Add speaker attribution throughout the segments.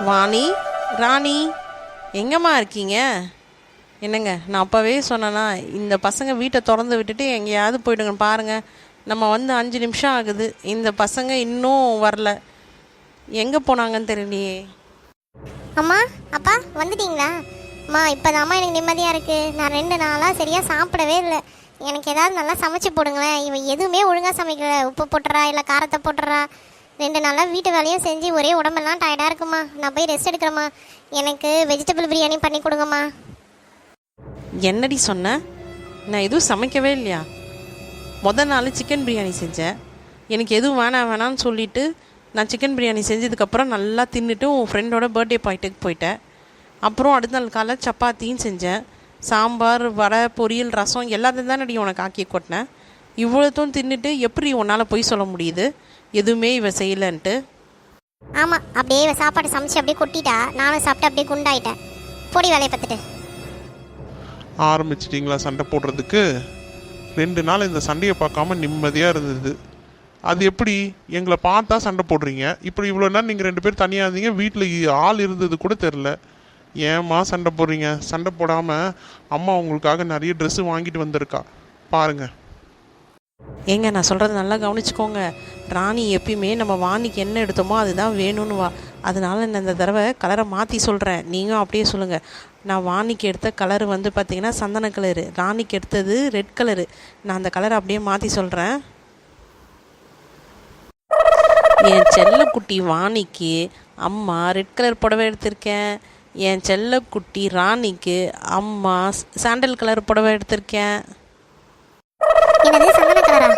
Speaker 1: வாணி ராணி எங்கம்மா இருக்கீங்க? என்னங்க நான் அப்போவே சொன்னேன்னா இந்த பசங்க வீட்டை திறந்து விட்டுட்டு எங்கேயாவது போயிடுங்க பாருங்கள் நம்ம வந்து அஞ்சு நிமிஷம் ஆகுது. இந்த பசங்க இன்னும் வரல. எங்கே போனாங்கன்னு தெரியலையே.
Speaker 2: அம்மா அப்பா வந்துட்டீங்களா? அம்மா இப்போதாம்மா எனக்கு நிம்மதியாக இருக்குது நான் ரெண்டு நாளாக சரியாக சாப்பிடவே இல்லை. எனக்கு ஏதாவது நல்லா சமைச்சு போடுங்களேன். இவன் எதுவுமே ஒழுங்காக சமைக்கல. உப்பு போட்டுறா இல்லை காரத்தை போட்டுறா. ரெண்டு நாளாக வீட்டு வேலையும் செஞ்சு ஒரே உடம்பெல்லாம் டயர்டாக இருக்குமா? நான் போய் ரெஸ்ட் எடுக்கிறேம்மா. எனக்கு வெஜிடபிள் பிரியாணி பண்ணி கொடுங்கம்மா.
Speaker 1: என்னடி சொன்ன? நான் எதுவும் சமைக்கவே இல்லையா? முத நாள் சிக்கன் பிரியாணி செஞ்சேன். எனக்கு எதுவும் வேணாம் வேணாம்னு சொல்லிட்டு நான் சிக்கன் பிரியாணி செஞ்சதுக்கப்புறம் நல்லா தின்னுட்டு உன் ஃப்ரெண்டோட பர்த்டே பாயிண்ட்டுக்கு போயிட்டேன். அப்புறம் அடுத்த நாள் காலை சப்பாத்தியும் செஞ்சேன். சாம்பார் வடை பொரியல் ரசம் எல்லாத்தையும் தானடி உனக்கு ஆக்கி கொட்டினேன். இவ்வளோத்தும் தின்னுட்டு எப்படி உன்னால் பொய் சொல்ல முடியுது? எதுவுமே இவ செய்யலைன்ட்டு.
Speaker 2: ஆமாம் அப்படியே இவ சாப்பாடு சமைச்சு அப்படியே கொட்டிட்டா நானும் சாப்பிட்டு அப்படியே குண்டாயிட்டேன். பொடி வேலையை பார்த்துட்டு.
Speaker 3: ஆரம்பிச்சிட்டிங்களா சண்டை போடுறதுக்கு? ரெண்டு நாள் இந்த சண்டையை பார்க்காம நிம்மதியாக இருந்தது. அது எப்படி? எங்களை பார்த்தா சண்டை போடுறீங்க. இப்படி இவ்வளோ நேரம் நீங்கள் ரெண்டு பேரும் தனியாக இருந்தீங்க வீட்டில் ஆள் இருந்தது கூட தெரில ஏம்மா சண்டை போடுறீங்க? சண்டை போடாமல் அம்மா உங்களுக்காக நிறைய ட்ரெஸ்ஸு வாங்கிட்டு வந்திருக்கா. பாருங்க.
Speaker 1: ஏங்க நான் சொல்கிறது நல்லா கவனிச்சுக்கோங்க. ராணி எப்பயுமே நம்ம வாணிக்கு என்ன எடுத்தோமோ அதுதான் வேணும்னு வா. அதனால நான் இந்த தடவை கலரை மாற்றி சொல்கிறேன் நீங்களும் அப்படியே சொல்லுங்கள் நான் வாணிக்கு எடுத்த கலர் வந்து பார்த்தீங்கன்னா சந்தன கலரு. ராணிக்கு எடுத்தது ரெட் கலரு. நான் அந்த கலரை அப்படியே மாற்றி சொல்கிறேன் என் செல்லக்குட்டி வாணிக்கு அம்மா ரெட் கலர் புடவை எடுத்திருக்கேன். என் செல்லக்குட்டி ராணிக்கு அம்மா சாண்டல் கலர் புடவை எடுத்திருக்கேன்.
Speaker 2: என்னது சந்தன கலரா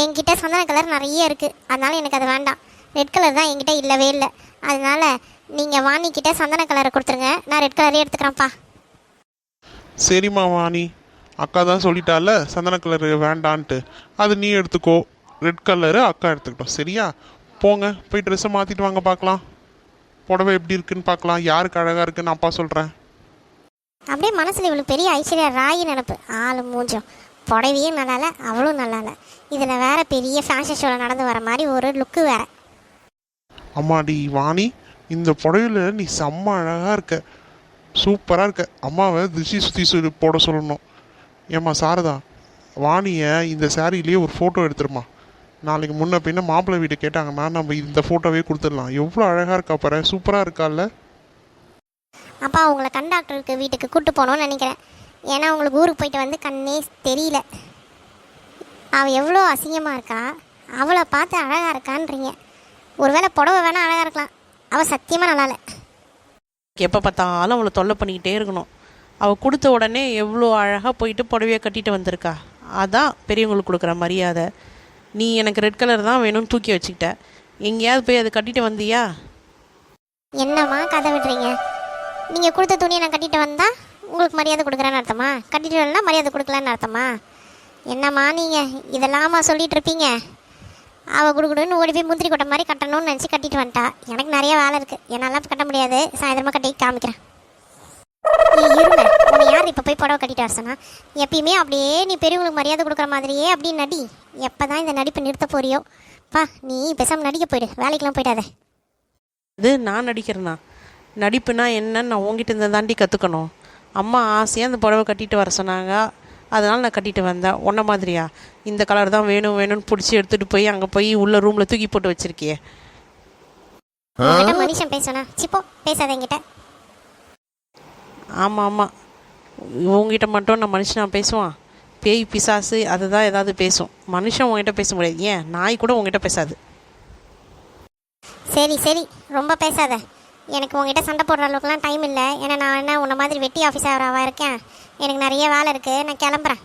Speaker 2: என்கிட்ட சந்தன கலர் நிறைய இருக்குது அதனால எனக்கு அது வேண்டாம். ரெட் கலர் தான் என்கிட்ட இல்லவே இல்லை. அதனால நீங்கள் வாணிக்கிட்ட சந்தன கலரை கொடுத்துருங்க. நான் ரெட் கலரே எடுத்துக்கிறேன்ப்பா
Speaker 3: சரிம்மா வாணி. அக்கா தான் சொல்லிட்டால சந்தன கலர் வேண்டான்ட்டு. அது நீ எடுத்துக்கோ. ரெட் கலரு அக்கா எடுத்துக்கிட்டோம். சரியா? போங்க போய் ட்ரெஸ்ஸை மாற்றிட்டு வாங்க பார்க்கலாம். புடவை எப்படி இருக்குன்னு பார்க்கலாம். யாருக்கு அழகாக இருக்குன்னு அப்பா சொல்கிறேன்
Speaker 2: அப்படியே மனசில் இவளுக்கு பெரிய ஐஸ்வர்யா ராய் நினப்பு. ஆளு மூஞ்சம். புடவையும் நல்லா இல்லை அவளும் நல்லா இல்லை இதில் வேற பெரிய ஃபேஷன் ஷோவில் நடந்து வர மாதிரி ஒரு லுக்கு வேற.
Speaker 3: அம்மாடி வாணி இந்த புடவையில் நீ செம்ம அழகாக இருக்க. சூப்பராக இருக்க. அம்மாவை திசி சுற்றி சொல்லி போட சொல்லணும். ஏம்மா சாரதா வாணியை இந்த சாரிலேயே ஒரு ஃபோட்டோ எடுத்துருமா. நாளைக்கு முன்ன பின்ன மாப்பிள்ளை வீடு கேட்டாங்கன்னா நம்ம இந்த ஃபோட்டோவே கொடுத்துடலாம். எவ்வளோ அழகாக இருக்கா பாரு. சூப்பராக இருக்கால்ல
Speaker 2: அப்பா உங்களை கண்டாக்டருக்கு வீட்டுக்கு கூட்டு போகணும்னு நினைக்கிறேன். ஏன்னா உங்களுக்கு ஊருக்கு போயிட்டு வந்து கண்ணே தெரியல. அவள் எவ்வளோ அசிங்கமாக இருக்கா? அவளை பார்த்து அழகாக இருக்கான்றீங்க. ஒருவேளை புடவை வேணால் அழகாக இருக்கலாம். அவள் சத்தியமாக நல்லா இல்லை
Speaker 1: எப்போ பார்த்தாலும் அவளை தொல்லை பண்ணிக்கிட்டே இருக்கணும். அவள் கொடுத்த உடனே எவ்வளோ அழகாக போயிட்டு புடவையை கட்டிட்டு வந்திருக்கா. அதான் பெரியவங்களுக்கு கொடுக்குற மரியாதை. நீ எனக்கு ரெட் கலர் தான் வேணும்னு தூக்கி வச்சுக்கிட்ட. எங்கேயாவது போய் அதை கட்டிட்டு வந்தியா?
Speaker 2: என்னம்மா கதை விடுறீங்க? நீங்கள் கொடுத்த துணியை நான் கட்டிட்டு வந்தா? உங்களுக்கு மரியாதை கொடுக்குறேன்னு அர்த்தமா? கட்டிட்டு வரலனா மரியாதை கொடுக்கலன்னு அர்த்தமா? என்னம்மா நீங்கள் இதெல்லாமா சொல்லிட்டு இருப்பீங்க. அவள் குடுகுடுன்னு ஓடி போய் முந்திரி கொட்டை மாதிரி கட்டணும்னு நினச்சி கட்டிட்டு வந்துட்டா. எனக்கு நிறைய வேலை இருக்குது என்னால் கட்ட முடியாது. சாயந்தரமாக கட்டி காமிக்கிறேன். இருங்க. உன்னை யார் இப்போ போய் புடவை கட்டிட்டு வர சொன்னா? எப்பயுமே அப்படியே நீ பெரியவங்களுக்கு மரியாதை கொடுக்குற மாதிரியே அப்படி நடி. எப்போ தான் இந்த நடிப்பை நிறுத்த போறியோ? பா நீ பேசாமல் நடிக்க போயிடு. வேலைக்கெலாம் போயிடாத.
Speaker 1: இது நான் நடிக்கிறேனா? நடிப்புனா என்னன்னு நான் உங்ககிட்ட இருந்து தாண்டி கற்றுக்கணும் அம்மா ஆசையாக அந்த புடவை கட்டிட்டு வர சொன்னாங்க. அதனால் நான் கட்டிட்டு வந்தேன். உன்ன மாதிரியா? இந்த கலர் தான் வேணும் வேணும்னு பிடிச்சி எடுத்துகிட்டு போய் அங்கே போய் உள்ள ரூமில் தூக்கி போட்டு வச்சிருக்கியே.
Speaker 2: மனுஷன் பேசணும் சிப்போ பேசாத என்கிட்ட.
Speaker 1: ஆமாம் ஆமாம் உங்ககிட்ட மட்டும் நான் மனுஷனா பேசுவான். பேய் பிசாசு அதுதான் ஏதாவது பேசும். மனுஷன் உங்ககிட்ட பேச முடியாது. ஏன்? நாய் கூட உங்ககிட்ட பேசாது.
Speaker 2: சரி சரி. ரொம்ப பேசாத. எனக்கு உங்ககிட்ட சண்டை போடுற அளவுக்குலாம் டைம் இல்லை. ஏன்னா நான் என்ன உன்ன மாதிரி வெட்டி ஆஃபீஸராக இருக்கேன்? எனக்கு நிறைய வேலை இருக்குது நான் கிளம்புறேன்.